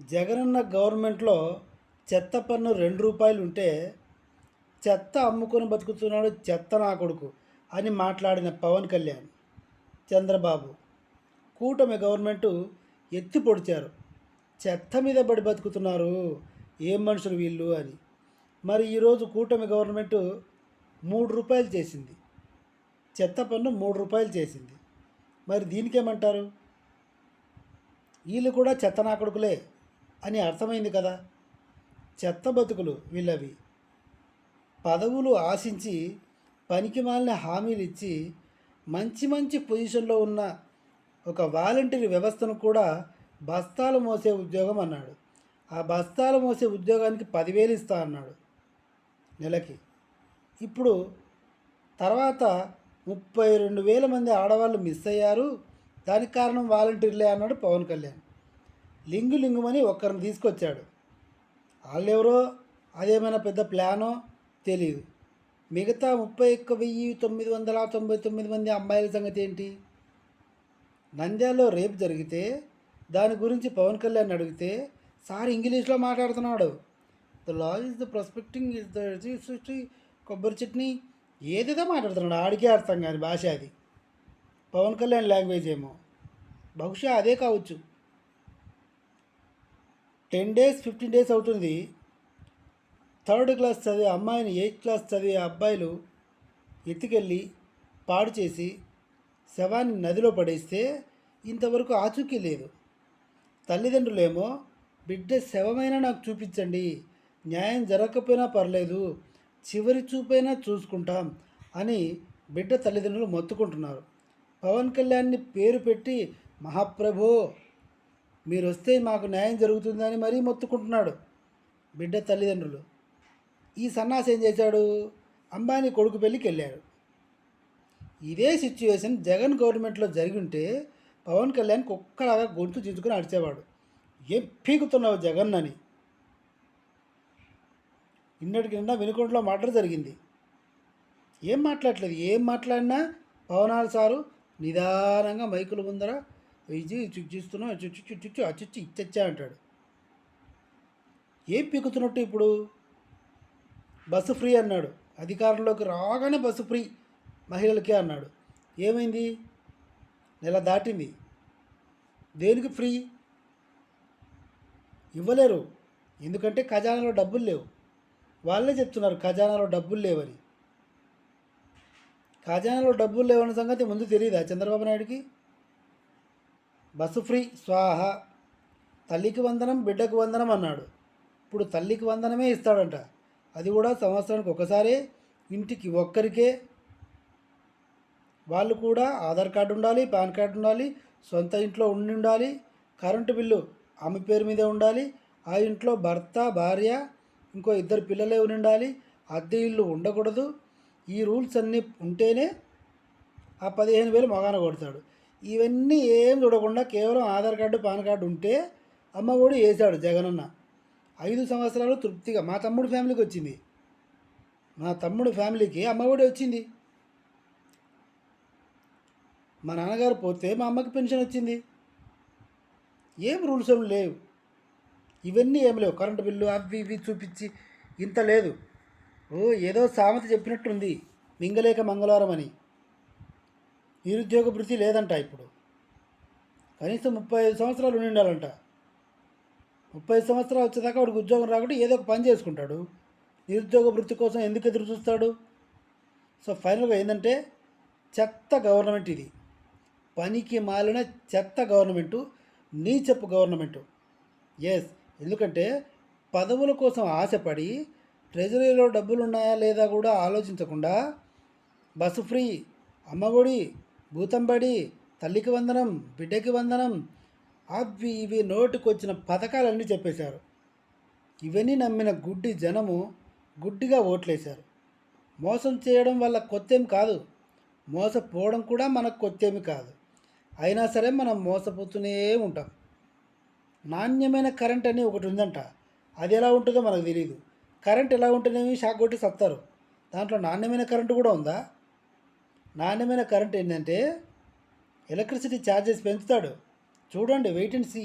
జగనన్న గవర్నమెంట్లో చెత్త పన్ను రెండు రూపాయలు ఉంటే చెత్త అమ్ముకొని బతుకుతున్నాడు చెత్త నా కొడుకు అని మాట్లాడిన పవన్ కళ్యాణ్ చంద్రబాబు. కూటమి గవర్నమెంటు ఎత్తి పొడిచారు. చెత్త మీద పడి బతుకుతున్నారు ఏం మనుషులు వీళ్ళు అని. మరి ఈరోజు కూటమి గవర్నమెంటు మూడు రూపాయలు చేసింది. చెత్త పన్ను మూడు రూపాయలు చేసింది. మరి దీనికేమంటారు? వీళ్ళు కూడా చెత్త నా కొడుకులే. అని అర్థమైంది కదా. చెత్త బతుకులు వీళ్ళవి. పదవులు ఆశించి పనికి మాలిన హామీలు ఇచ్చి మంచి మంచి పొజిషన్లో ఉన్న ఒక వాలంటీర్ వ్యవస్థను కూడా బస్తాలు మోసే ఉద్యోగం అన్నాడు. ఆ బస్తాలు మోసే ఉద్యోగానికి పదివేలు ఇస్తా అన్నాడు నెలకి. ఇప్పుడు తర్వాత ముప్పై రెండు వేల మంది ఆడవాళ్ళు మిస్ అయ్యారు. దానికి కారణం వాలంటీర్లే అన్నాడు పవన్ కళ్యాణ్. లింగు లింగుమని ఒక్కరిని తీసుకొచ్చాడు. వాళ్ళెవరో అదేమైనా పెద్ద ప్లానో తెలియదు మిగతా ముప్పై ఒక్క వెయ్యి తొమ్మిది వందల తొంభై తొమ్మిది మంది అమ్మాయిల సంగతి ఏంటి? నంద్యాలలో రేపు జరిగితే దాని గురించి పవన్ కళ్యాణ్ అడిగితే సార్ ఇంగ్లీష్లో మాట్లాడుతున్నాడు. The law is the prospecting is the కొబ్బరి చట్నీ. ఏదేదో మాట్లాడుతున్నాడు. ఆడికే అర్థం కాని భాష అది. పవన్ కళ్యాణ్ లాంగ్వేజ్ ఏమో. బహుశా అదే కావచ్చు. టెన్ డేస్ ఫిఫ్టీన్ డేస్ అవుతుంది. థర్డ్ క్లాస్ చదివే అమ్మాయిని ఎయిత్ క్లాస్ చదివే అబ్బాయిలు ఎత్తుకెళ్ళి పాడు చేసి శవాన్ని నదిలో పడేస్తే ఇంతవరకు ఆచూకీ లేదు. తల్లిదండ్రులేమో బిడ్డ శవమైనా నాకు చూపించండి. న్యాయం జరగకపోయినా పర్లేదు. చివరి చూపైనా చూసుకుంటాం అని బిడ్డ తల్లిదండ్రులు మొత్తుకుంటున్నారు. పవన్ కళ్యాణ్ని పేరు పెట్టి మహాప్రభో మీరు వస్తే మాకు న్యాయం జరుగుతుందని మరీ మొత్తుకుంటున్నాడు బిడ్డ తల్లిదండ్రులు. ఈ సన్నాసి ఏం చేశాడు? అంబానీ కొడుకు పెళ్ళికి వెళ్ళాడు. ఇదే సిచ్యువేషన్ జగన్ గవర్నమెంట్లో జరిగింటే పవన్ కళ్యాణ్ కుక్కలాగా గొంతు చించుకొని అడిచేవాడు ఏం పీకుతున్నావు జగన్ అని. ఇన్నటికి నిండా వినుకుంట్లో మాట జరిగింది. ఏం మాట్లాడలేదు? ఏం మాట్లాడినా? పవనాలు సారు నిదానంగా మైకుల ముందర ఇది చుచ్చిస్తున్నాం చుచ్చు చుచ్చు అచ్చుచ్చి ఇచ్చచ్చా అంటాడు. ఏం పీకుతున్నట్టు ఇప్పుడు? బస్సు ఫ్రీ అన్నాడు. అధికారంలోకి రాగానే బస్సు ఫ్రీ మహిళలకే అన్నాడు. ఏమైంది? నెల దాటింది. దేనికి ఫ్రీ? ఇవ్వలేరు. ఎందుకంటే ఖజానాలో డబ్బులు లేవు. వాళ్ళే చెప్తున్నారు ఖజానాలో డబ్బులు లేవని. ఖజానాలో డబ్బులు లేవన్న సంగతి ముందు తెలియదా చంద్రబాబు నాయుడికి? బస్సు ఫ్రీ స్వాహ. తల్లికి వందనం బిడ్డకు వందనం అన్నాడు. ఇప్పుడు తల్లికి వందనమే ఇస్తాడంట. అది కూడా సంవత్సరానికి ఒకసారి ఇంటికి ఒక్కరికే. వాళ్ళు కూడా ఆధార్ కార్డు ఉండాలి పాన్ కార్డు ఉండాలి సొంత ఇంట్లో ఉండి ఉండాలి కరెంటు బిల్లు ఆమె పేరు మీదే ఉండాలి ఆ ఇంట్లో భర్త భార్య ఇంకో ఇద్దరు పిల్లలే ఉండి ఉండాలి అద్దె ఇల్లు ఉండకూడదు. ఈ రూల్స్ అన్నీ ఉంటేనే ఆ పదిహేను వేలు మగాన కొడతాడు. ఇవన్నీ ఏం చూడకుండా కేవలం ఆధార్ కార్డు పాన్ కార్డు ఉంటే అమ్మ కూడా వేసాడు జగనన్న. ఐదు సంవత్సరాలు తృప్తిగా మా తమ్ముడు ఫ్యామిలీకి వచ్చింది. మా తమ్ముడు ఫ్యామిలీకి అమ్మ ఒడి వచ్చింది. మా నాన్నగారు పోతే మా అమ్మకి పెన్షన్ వచ్చింది. ఏం రూల్స్ ఏం లేవు. ఇవన్నీ ఏం లేవు. కరెంటు బిల్లు అవి ఇవి చూపించి ఇంత లేదు. ఓ ఏదో సామెత చెప్పినట్టుంది. మింగలేక మంగళవారం అని. నిరుద్యోగ వృత్తి లేదంట ఇప్పుడు. కనీసం ముప్పై ఐదు సంవత్సరాలు ఉండి ఉండాలంట ముప్పై ఐదు సంవత్సరాలు వచ్చేదాకా వాడికి ఉద్యోగం రాకుండా ఏదో ఒక పని చేసుకుంటాడు. నిరుద్యోగ వృత్తి కోసం ఎందుకు ఎదురు చూస్తాడు? సో ఫైనల్గా ఏంటంటే చెత్త గవర్నమెంట్ ఇది. పనికి మాలిన చెత్త గవర్నమెంటు నీచపు గవర్నమెంటు. ఎస్ ఎందుకంటే పదవుల కోసం ఆశపడి ట్రెజరీలో డబ్బులు ఉన్నాయా లేదా కూడా ఆలోచించకుండా బస్సు ఫ్రీ అమ్మఒడి భూతంబడి తల్లికి వందనం బిడ్డకి వందనం అవి ఇవి నోటికొచ్చిన పథకాలన్నీ చెప్పేశారు. ఇవన్నీ నమ్మిన గుడ్డి జనము గుడ్డిగా ఓట్లేశారు. మోసం చేయడం వల్ల కొత్తేం కాదు. మోసపోవడం కూడా మనకు కొత్తేమి కాదు. అయినా సరే మనం మోసపోతూనే ఉంటాం. నాణ్యమైన కరెంట్ అని ఒకటి ఉందంట. అది ఎలా ఉంటుందో మనకు తెలియదు కరెంట్ ఎలా ఉంటేనేమి షాక్ కొట్టి సత్తారు. దాంట్లో నాణ్యమైన కరెంటు కూడా ఉందా? నాణ్యమైన కరెంట్ ఏంటంటే ఎలక్ట్రిసిటీ ఛార్జెస్ పెంచుతాడు. చూడండి వెయిట్ అండ్ సీ